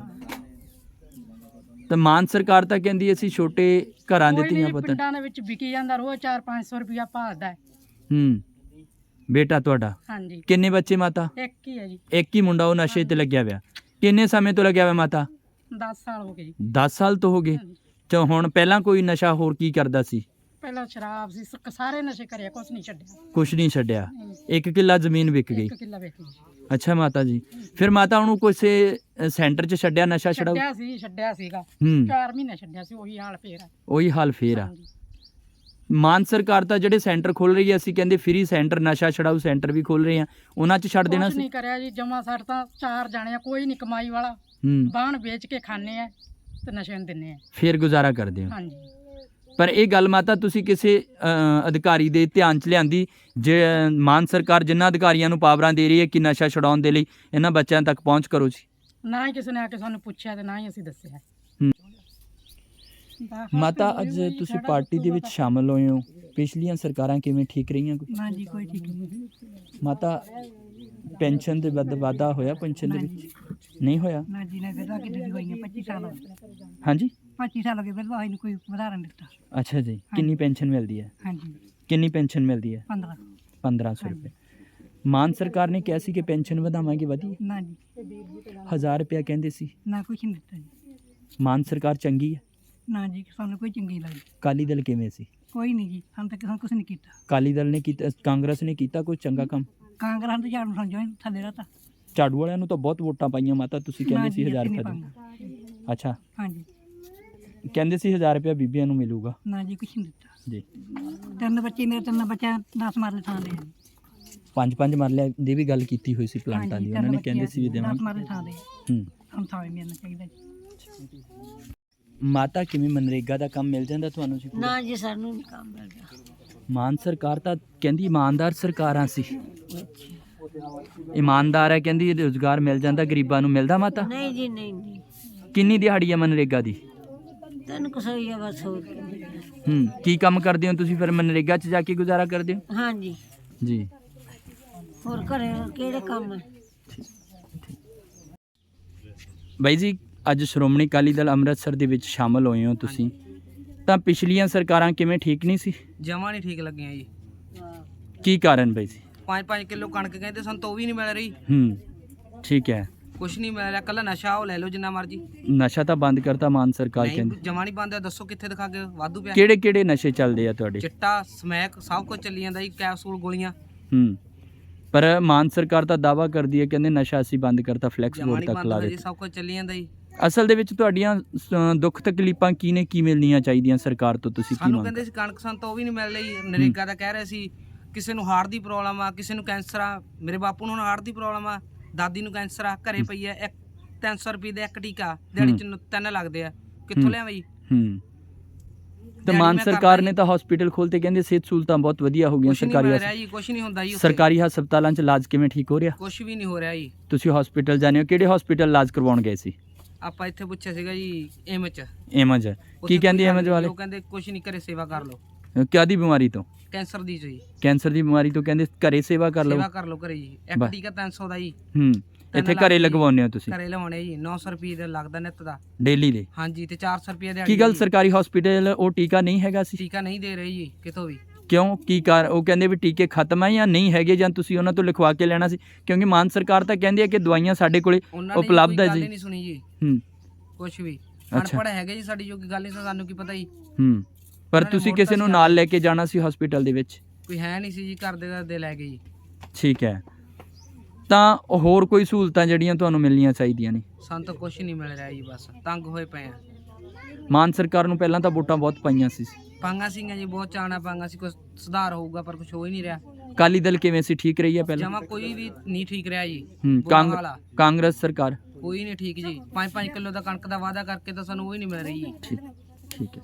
ਤਾਂ ਮਾਨ ਸਰਕਾਰ ਤਾਂ ਕਹਿੰਦੀ ਅਸੀਂ ਛੋਟੇ ਘਰਾਂ ਦੇ ਧੀਆਂ ਪੁੱਤ ਪਿੰਡਾਂ ਦੇ ਵਿੱਚ ਵਿਕੀ ਜਾਂਦਾ ਰੋਜ਼ 4-500 ਰੁਪਇਆ ਭਾਲਦਾ ਹੈ। ਹੂੰ। ਬੇਟਾ ਤੁਹਾਡਾ? ਹਾਂਜੀ। ਕਿੰਨੇ ਬੱਚੇ ਮਾਤਾ? ਇੱਕ ਹੀ ਹੈ ਜੀ। ਇੱਕ ਹੀ ਮੁੰਡਾ ਉਹ ਨਸ਼ੇ ਤੇ ਲੱਗਿਆ ਹੋਇਆ ਕਿੰਨੇ ਸਮੇਂ ਤੋਂ ਲੱਗਿਆ ਹੋਇਆ ਮਾਤਾ? 10 ਸਾਲ ਹੋ ਗਏ ਜੀ। 10 ਸਾਲ ਤੋਂ ਹੋ ਗਏ। ਹਾਂਜੀ। ਚੋ ਹੁਣ ਪਹਿਲਾਂ ਕੋਈ ਨਸ਼ਾ ਹੋਰ ਕੀ ਕਰਦਾ ਸੀ? ਪਹਿਲਾਂ ਸ਼ਰਾਬ ਸੀ ਸ- ਸਾਰੇ ਨਸ਼ੇ ਕਰਿਆ ਕੁਛ ਨਹੀਂ ਛੱਡਿਆ। ਕੁਛ ਨਹੀਂ ਛੱਡਿਆ। ਇੱਕ ਕਿੱਲਾ ਜ਼ਮੀਨ ਵਿਕ ਗਈ। ਇੱਕ ਕਿੱਲਾ ਵੇਖ ਲਓ ਅੱਛਾ ਮਾਤਾ ਜੀ। ਫਿਰ ਮਾਤਾ ਉਹਨੂੰ ਕਿਸੇ ਅ, ਸੈਂਟਰ 'ਚ ਛੱਡਿਆ ਨਸ਼ਾ ਛਡਾਊ? ਛੱਡਿਆ ਸੀ ਛੱਡਿਆ ਸੀਗਾ। ਹੂੰ। 4 ਮਹੀਨੇ ਛੱਡਿਆ ਸੀ ਉਹੀ ਹਾਲ ਫੇਰ ਆ। ਉਹੀ ਹਾਲ ਫੇਰ ਆ। ਹਾਂਜੀ। ਮਾਨ ਸਰਕਾਰ ਤਾਂ ਜਿਹੜੇ ਸੈਂਟਰ ਖੋਲ ਰਹੀ ਹੈ ਅਸੀਂ ਕਹਿੰਦੇ ਫ੍ਰੀ ਸੈਂਟਰ ਨਸ਼ਾ ਛਡਾਊ ਸੈਂਟਰ ਵੀ ਖੋਲ ਰਹੇ ਆ ਉਹਨਾਂ 'ਚ ਛੱਡ ਦੇਣਾ ਕੁਛ ਸੀ। ਨਹੀਂ ਕਰਿਆ ਜੀ ਜਮਾ ਸੱਟ ਤਾਂ ਚਾਰ ਜਾਣੇ ਆ ਕੋਈ ਨਹੀਂ ਕਮਾਈ ਵਾਲਾ। ਹੂੰ। ਬਾਣ ਵੇਚ ਕੇ ਖਾਣੇ ਆ ਤੇ ਨਸ਼ੇ ਨੂੰ ਦਿੰਨੇ ਆ। ਫੇਰ ਗੁਜ਼ਾਰਾ ਕਰਦੇ ਹੋ। ਹਾਂਜੀ। ਪਰ ਇਹ ਗੱਲ ਮਾਤਾ ਤੁਸੀਂ ਕਿਸੇ ਅ, ਅਧਿਕਾਰੀ ਦੇ ਧਿਆਨ 'ਚ ਲਿਆਂਦੀ ਜੇ ਮਾਨ ਸਰਕਾਰ ਜਿਨ੍ਹਾਂ ਅਧਿਕਾਰੀਆਂ ਨੂੰ ਪਾਵਰਾਂ ਦੇ ਰਹੀ ਹੈ ਕਿ ਨਸ਼ਾ ਛਡਾਉਣ ਦੇ ਲਈ ਇਹਨਾਂ ਬੱਚਿਆਂ ਤੱਕ ਪਹੁੰਚ ਕਰੋ ਜੀ। ਨਾ ਹੀ ਕਿਸੇ ਨੇ ਆ ਕੇ ਸਾਨੂੰ ਪੁੱਛਿਆ ਤੇ ਨਾ ਹੀ ਅਸੀਂ ਦੱਸਿਆ। ਮਾਤਾ ਅੱਜ ਤੁਸੀਂ ਪਾਰਟੀ ਦੇ ਵਿੱਚ ਸ਼ਾਮਲ ਹੋਏ ਹੋ। ਪਿਛਲੀਆਂ ਸਰਕਾਰਾਂ ਕਿਵੇਂ ਠੀਕ ਰਹੀਆਂ? ਕੋਈ? ਨਾ ਜੀ ਕੋਈ ਠੀਕ ਨਹੀਂ। ਮਾਤਾ ਪੈਨਸ਼ਨ ਦੇ ਵੱਧ ਵਾਧਾ ਹੋਇਆ ਪੈਨਸ਼ਨ ਦੇ ਵਿੱਚ? ਨਹੀਂ ਹੋਇਆ? ਨਾ ਜੀ ਨਾ ਵਿਧਵਾ ਕਿੱਡੀ ਦੀ ਹੋਈਆਂ 25 ਸਾਲ ਹੋ ਗਏ। ਹਾਂਜੀ? 25 ਸਾਲ ਹੋ ਗਏ ਵਿਧਵਾ ਹੋਈ ਨੂੰ ਕੋਈ ਉਦਾਹਰਨ ਦਿੱਤਾ। ਅੱਛਾ ਜੀ ਕਿੰਨੀ ਪੈਨਸ਼ਨ ਮਿਲਦੀ ਹੈ? ਹਾਂਜੀ। ਕਿੰਨੀ ਪੈਨਸ਼ਨ ਮਿਲਦੀ ਹੈ? 15 1500 ਰੁਪਏ। ਮਾਨ ਸਰਕਾਰ ਨੇ ਕਿਹਾ ਸੀ ਕਿ ਪੈਨਸ਼ਨ ਵਧਾਵਾਂਗੇ ਵਧੀ ਨਾ ਜੀ। 1000 ਰੁਪਏ ਕਹਿੰਦੇ ਸੀ। ਨਾ ਕੁਛ ਨਹੀਂ ਦਿੱਤਾ ਜੀ। ਮਾਨ ਸਰਕਾਰ ਚੰਗੀ ਹੈ? ਨਾ ਜੀ ਸਾਨੂੰ ਕੋਈ ਚੰਗੀ ਲੱਗਦੀ ਕਾਲੀ ਦਲ ਕਿਵੇਂ ਸੀ? ਕੋਈ ਨਹੀਂ ਜੀ ਸਾਨੂੰ ਤਾਂ ਕਿਸੇ ਨੇ ਕੁਛ ਨਹੀਂ ਕੀਤਾ। ਕਾਲੀ ਦਲ ਨੇ ਕੀਤਾ ਕਾਂਗਰਸ ਨੇ ਕੀਤਾ ਕੋਈ ਚੰਗਾ ਕੰਮ? ਕਾਂਗਰਸ ਦੇ ਝਾੜੂ ਸਮਝੋ ਥੱਲੇ ਰਹਤਾ। ਝਾੜੂ ਵਾਲਿਆਂ ਨੂੰ ਤਾਂ ਬਹੁਤ ਵੋਟਾਂ ਪਾਈਆਂ ਮਾਤਾ ਤੁਸੀਂ ਕਹਿੰਦੇ ਸੀ 1000 ਰੁਪਏ ਦੇ ਅੱਛਾ। ਹਾਂਜੀ। ਕਹਿੰਦੇ ਸੀ 1000 ਰੁਪਏ ਬੀਬੀਆਂ ਨੂੰ ਮਿਲੂਗਾ। ਨਾ ਜੀ ਕੁਛ ਨਹੀਂ ਦਿੱਤਾ। ਜੀ। ਤਿੰਨ ਬੱਚੇ ਮੇਰੇ ਤਿੰਨ ਬੱਚਿਆਂ 10 ਮਾਰਲੇ ਥਾਂ ਦੇ। ਪੰਜ ਪੰਜ ਮਰਲੇ ਦੀ ਵੀ ਗੱਲ ਕੀਤੀ ਹੋਈ ਸੀ ਪਲਾਂਟਾਂ ਦੀ। ਉਹਨਾਂ ਨੇ ਬੱਚੇ ਕਹਿੰਦੇ ਸੀ ਵੀ ਦਸ ਦੇਵਾਂਗੇ। ਮਾਰਲੇ ਥਾਂ ਦੇ। ਹੂੰ। ਸਾਨੂੰ ਥਾਂ ਵੀ ਮਿਲਣਾ ਚਾਹੀਦਾ ਜੀ। ਮਾਤਾ ਕਿਵੇਂ ਮਨਰੇਗਾ ਦਾ ਕੰਮ ਮਿਲ ਜਾਂਦਾ ਤੁਹਾਨੂੰ ਪੂਰਾ? ਨਾ ਜੀ ਸਾਨੂੰ ਨਹੀਂ ਕੰਮ ਮਿਲਦਾ ਮਾਨ ਸਰਕਾਰ ਤਾਂ ਕਹਿੰਦੀ ਇਮਾਨਦਾਰ ਸਰਕਾਰਾਂ ਸੀ। ਇਮਾਨਦਾਰ ਹੈ ਕਹਿੰਦੀ ਰੋਜ਼ਗਾਰ ਮਿਲ ਜਾਂਦਾ ਗਰੀਬਾਂ ਨੂੰ ਮਿਲਦਾ ਮਾਤਾ? ਨਹੀਂ ਜੀ ਨਹੀਂ ਜੀ। ਕਿੰਨੀ ਦਿਹਾੜੀ ਹੈ ਮਨਰੇਗਾ ਦੀ? ਤੈਨੂੰ ਕਸੋਈ ਆ ਬਸ ਹੋਰ ਕੀ ਮਿਲਣਾ। ਹੂੰ ਕੀ ਕੰਮ ਕਰਦੇ ਹੋ ਤੁਸੀਂ ਫਿਰ ਮਨਰੇਗਾ 'ਚ ਜਾ ਕੇ ਗੁਜ਼ਾਰਾ ਕਰਦੇ ਹੋ? ਹਾਂਜੀ ਜੀ। ਹੋਰ ਘਰੇ ਕਿਹੜੇ ਕੰਮ ਹੈ ਬਾਈ ਜੀ ਅੱਜ ਸ਼੍ਰੋਮਣੀ ਅਕਾਲੀ ਦਲ ਅੰਮ੍ਰਿਤਸਰ ਦੇ ਵਿੱਚ ਸ਼ਾਮਲ ਹੋਏ ਹੋ ਤੁਸੀਂ। ਤਾਂ ਪਿਛਲੀਆਂ ਸਰਕਾਰਾਂ ਕਿਵੇਂ ਠੀਕ ਨਹੀਂ ਸੀ? ਜਮਾਂ ਨਹੀਂ ਠੀਕ ਲੱਗੀਆਂ ਜੀ। ਕੀ ਕਾਰਨ ਬਾਈ ਜੀ 5-5 ਕਿਲੋ ਕਣਕ ਕਹਿੰਦੇ ਸਾਨੂੰ ਤਾਂ ਉਹ ਵੀ ਨਹੀਂ ਮਿਲ ਰਹੀ। ਹੂੰ ਠੀਕ ਹੈ। ਕੁਛ ਨਹੀਂ ਮਿਲ ਰਿਹਾ ਕੱਲਾ ਨਸ਼ਾ ਉਹ ਲੈ ਲਓ ਜਿੰਨਾ ਮਰਜ਼ੀ। ਨਸ਼ਾ ਤਾਂ ਬੰਦ ਕਰਤਾ ਮਾਨ ਸਰਕਾਰ ਨਹੀਂ ਕਹਿੰਦੀ। ਜਮਾਂ ਨਹੀਂ ਬੰਦ ਹੈ ਦੱਸੋ ਕਿੱਥੇ ਦਿਖਾ ਕੇ ਵਾਧੂ ਪਿਆ। ਕਿਹੜੇ ਕਿਹੜੇ ਨਸ਼ੇ ਚੱਲਦੇ ਆ ਤੁਹਾਡੇ? ਚਿੱਟਾ ਸਮੈਕ ਸਭ ਕੁਝ ਚੱਲੀ ਜਾਂਦਾ ਜੀ ਕੈਪਸੂਲ ਗੋਲੀਆਂ। ਹੂੰ। ਪਰ ਮਾਨ ਸਰਕਾਰ ਤਾਂ ਦਾਵਾ ਕਰਦੀ ਹੈ ਕਹਿੰਦੇ ਨਸ਼ਾ ਅਸੀਂ ਬੰਦ ਕਰਤਾ ਫਲੈਕਸ ਬੋਰਡ ਤੱਕ ਲਾ ਦਿੱਤਾ। ਸਭ ਕੁਝ ਚੱਲੀ ਜਾਂਦਾ ਜੀ। ਅਸਲ ਦੇ ਵਿੱਚ ਤੁਹਾਡੀਆਂ ਦੁੱਖ ਤਕਲੀਫਾਂ ਕੀ ਨੇ ਕੀ ਮਿਲਣੀਆਂ ਚਾਹੀਦੀਆਂ ਸਰਕਾਰ ਤੋਂ? ਤੁਸੀਂ ਕੀ ਸਾਨੂੰ ਮੰਗ ਕਹਿੰਦੇ ਸੀ ਕਣਕ ਸਾਨੂੰ ਤਾਂ ਉਹ ਵੀ ਨਹੀਂ ਮਿਲ ਰਹੀ। ਨਰੇਗਾ ਦਾ ਕਹਿ ਰਹੇ ਸੀ ਕਿਸੇ ਨੂੰ ਹਾਰਟ ਦੀ ਪ੍ਰੋਬਲਮ ਆ ਕਿਸੇ ਨੂੰ ਕੈਂਸਰ ਆ। ਮੇਰੇ ਬਾਪੂ ਨੂੰ ਹਾਰਟ ਦੀ ਪ੍ਰੋਬਲਮ ਆ ਦਾਦੀ ਨੂੰ ਕੈਂਸਰ ਆ ਘਰੇ ਪਈ ਆ ਇੱਕ 300 ਰੁਪਏ ਦਾ ਇੱਕ ਟੀਕਾ ਦਿਹਾੜੀ ਚ ਨ- ਤਿੰਨ ਲੱਗਦੇ ਆ। ਕਿੱਥੋਂ। ਲਿਆਵਾਂ ਜੀ? ਹੂੰ। ਤੇ ਮਾਨ ਮੈਂ ਸਰਕਾਰ ਨੇ। ਤਾਂ ਹਸਪੀਟਲ ਖੋਲਤੇ ਕਹਿੰਦੇ ਸਿਹਤ ਸਹੂਲਤਾਂ ਬਹੁਤ ਵਧੀਆ ਹੋ ਗਈਆਂ ਕੁਛ ਨਹੀਂ ਸਰਕਾਰੀ ਮਿਲ ਰਿਹਾ ਜੀ ਕੁਛ ਨਹੀਂ ਹੁੰਦਾ ਜੀ ਉੱਥੇ। ਸਰਕਾਰੀ ਹਸਪਤਾਲਾਂ 'ਚ ਇਲਾਜ ਕਿਵੇਂ ਠੀਕ ਹੋ ਰਿਹਾ? ਕੁਛ ਵੀ ਨਹੀਂ ਹੋ ਰਿਹਾ ਜੀ। ਤੁਸੀਂ ਹਸਪੀਟਲ ਜਾਂਦੇ ਹੋ ਕਿਹੜੇ ਹਸਪੀਟਲ ਇਲਾਜ ਕਰਵਾਉਣ ਗਏ ਸੀ? ਆਪਾਂ ਇੱਥੇ ਪੁੱਛਿਆ ਸੀਗਾ ਜੀ ਐਮਜ ਉੱਥੇ ਕੀ ਕਹਿੰਦੀ ਹੱਲ ਵਾਲੇ? ਉਹ ਕਹਿੰਦੇ ਕੁਛ ਨਹੀਂ ਕਰੇ ਸੇਵਾ ਕਰ ਲਓ। ਕਿਆਦੀ ਬਿਮਾਰੀ ਤੋਂ? ਕੈਂਸਰ ਦੀ ਜੀ। ਕੈਂਸਰ ਦੀ ਬਿਮਾਰੀ ਤੋਂ ਕਹਿੰਦੇ ਘਰੇ ਸੇਵਾ ਕਰ ਲਓ। ਸੇਵਾ ਕਰ ਲਓ ਘਰੇ ਜੀ। ਇੱਕ। ਟੀਕਾ 300 ਦਾ ਜੀ। ਹੂੰ ਇੱਥੇ ਘਰੇ ਦੀ- ਲਗਵਾਉਂਦੇ ਹੋ ਤੁਸੀਂ? ਘਰੇ ਲਵਾਉਣੇ ਜੀ 900 ਰੁਪਏ ਦਾ ਲੱਗਦਾ ਨਿੱਤ ਦਾ। ਡੇਲੀ ਦੇ? ਹਾਂਜੀ ਤੇ 400 ਰੁਪਏ ਦਿਹਾੜੀ ਕੀ ਗੱਲ। ਸਰਕਾਰੀ ਹਸਪੀਟਲ ਉਹ ਟੀਕਾ ਨਹੀਂ ਹੈਗਾ ਸੀ? ਟੀਕਾ ਨਹੀਂ ਦੇ ਰਹੀ ਜੀ ਕਿਤੋਂ ਵੀ। ਕਿਉਂ? ਕੀ ਕਾਰ ਉਹ ਕਹਿੰਦੇ ਵੀ ਟੀਕੇ ਖਤਮ ਹੈ ਜਾਂ ਨਹੀਂ ਹੈਗੇ ਜਾਂ ਤੁਸੀਂ ਉਹਨਾਂ ਤੋਂ ਲਿਖਵਾ ਕੇ ਲੈਣਾ ਸੀ? ਕਿਉਂਕਿ ਮਾਨ ਸਰਕਾਰ ਤਾਂ ਕਹਿੰਦੀ ਹੈ ਕਿ ਦਵਾਈਆਂ ਸਾਡੇ ਕੋਲੇ ਉਪਲਬਧ ਹੈ ਜੀ। ਨਹੀਂ ਸੁਣੀ ਜੀ। ਹੂੰ। ਕੁਛ ਵੀ। ਅੱਛਾ। ਅਨਪੜ੍ਹ ਹੈਗੇ ਜੀ ਸਾਡੀ ਜੋ ਗੱਲ ਨਹੀਂ ਸਾਨੂੰ ਕੀ ਪਤਾ ਜੀ। ਹੂੰ। ਪਰ ਤੁਸੀਂ ਕਿਸੇ ਨੂੰ ਨਾਲ ਲੈ ਕੇ ਜਾਣਾ ਸੀ ਹਸਪੀਟਲ ਦੇ ਵਿੱਚ? ਕੋਈ ਹੈ ਨਹੀਂ ਸੀ ਜੀ ਘਰ ਦੇ ਦੇ ਲੈ ਗਏ ਜੀ। ਠੀਕ ਹੈ। ਤਾਂ ਹੋਰ ਕੋਈ ਸਹੂਲਤਾਂ ਜਿਹੜੀਆਂ ਤੁਹਾਨੂੰ ਮਿਲਣੀਆਂ ਚਾਹੀਦੀਆਂ ਨੇ? ਸਾਨੂੰ ਤਾਂ ਕੁਛ ਨਹੀਂ ਮਿਲ ਰਿਹਾ ਜੀ ਬਸ। ਤੰਗ ਹੋਏ ਪਏ ਆ। ਮਾਨ ਸਰਕਾਰ ਨੂੰ ਪਹਿਲਾਂ ਤਾਂ ਵੋਟਾਂ ਬਹੁਤ ਪਾਈਆਂ ਸੀ। ਪਾਂਗਾ ਸਿੰਘਾਂ ਜੀ ਬਹੁਤ ਚਾਣਾ ਪਾਂਗਾ ਸੀ ਕੁਝ ਸੁਧਾਰ ਹੋਊਗਾ ਪਰ ਕੁਝ ਹੋ ਹੀ ਨਹੀਂ ਰਿਹਾ। ਅਕਾਲੀ ਦਲ ਕਿਵੇਂ ਸੀ ਠੀਕ ਰਹੀ ਹੈ ਪਹਿਲਾਂ? ਜਮਾ ਕੋਈ ਵੀ ਨਹੀਂ ਠੀਕ ਰਿਹਾ ਜੀ ਹੂੰ ਬੁਰਾ ਕਾਂਗ- ਹਾਲ ਆ। ਕਾਂਗਰਸ ਸਰਕਾਰ? ਕੋਈ ਨਹੀਂ ਠੀਕ ਜੀ 5-5 ਕਿਲੋ ਦਾ ਕਣਕ ਦਾ ਵਾਅਦਾ ਕਰਕੇ ਤਾਂ ਸਾਨੂੰ ਉਹ ਹੀ ਨਹੀਂ ਮਿਲ ਰਹੀ ਜੀ। ਠੀਕ ਠੀਕ ਹੈ।